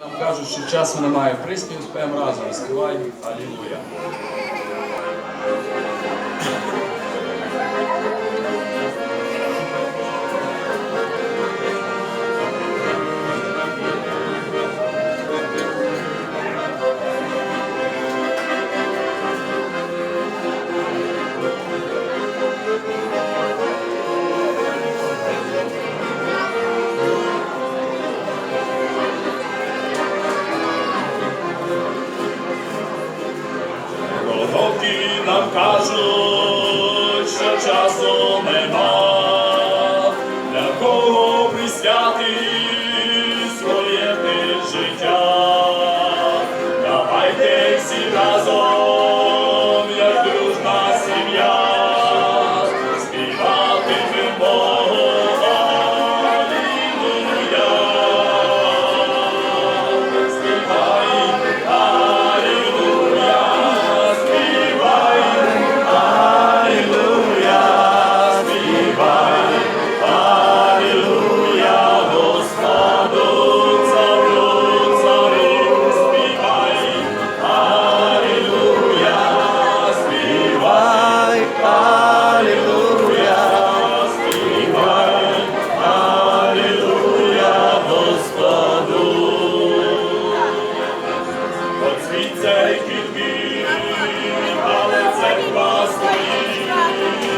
Нам кажуть, що часу немає. Приспів спаємо разом. Співай. Алілуя. Що часу нема, для кого присвяти світ цей квітки, але це стоїть,